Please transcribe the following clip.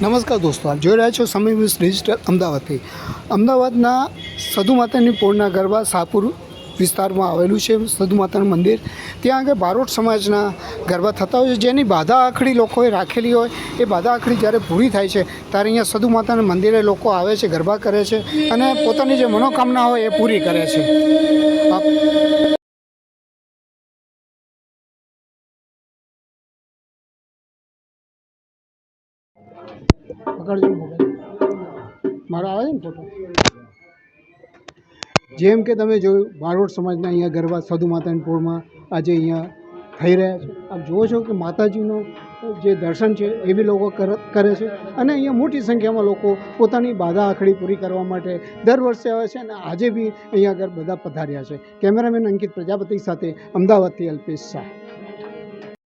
નમસ્કાર દોસ્તો, આપ જોઈ રહ્યા છો સમય ન્યૂઝ ડિજિટલ અમદાવાદથી. અમદાવાદના સધુ માતાની પોળના ગરબા શાહપુર વિસ્તારમાં આવેલું છે સધુ માતાનું મંદિર. ત્યાં આગળ બારોટ સમાજના ગરબા થતા હોય છે. જેની બાધા આખડી લોકોએ રાખેલી હોય, એ બાધા આખડી જ્યારે પૂરી થાય છે, ત્યારે અહીંયા સધુ માતાના મંદિરે લોકો આવે છે, ગરબા કરે છે અને પોતાની જે મનોકામના હોય એ પૂરી કરે છે. પકડજો મોબાઈલ. મારો આવે છે ને ફોટો જેમ કે તમે જોયું, બારોટ સમાજના અહીંયા ગરબા સાધુ માતાની પોળમાં આજે અહીંયા થઈ રહ્યા છે. આપ જુઓ છો કે માતાજીનો જે દર્શન છે, એ બી લોકો કરે છે. અને અહીંયા મોટી સંખ્યામાં લોકો પોતાની બાધા આખડી પૂરી કરવા માટે દર વર્ષે આવે છે અને આજે બી અહીંયા આગળ બધા પધાર્યા છે. કેમેરામેન અંકિત પ્રજાપતિ સાથે અમદાવાદથી અલ્પેશ શાહ.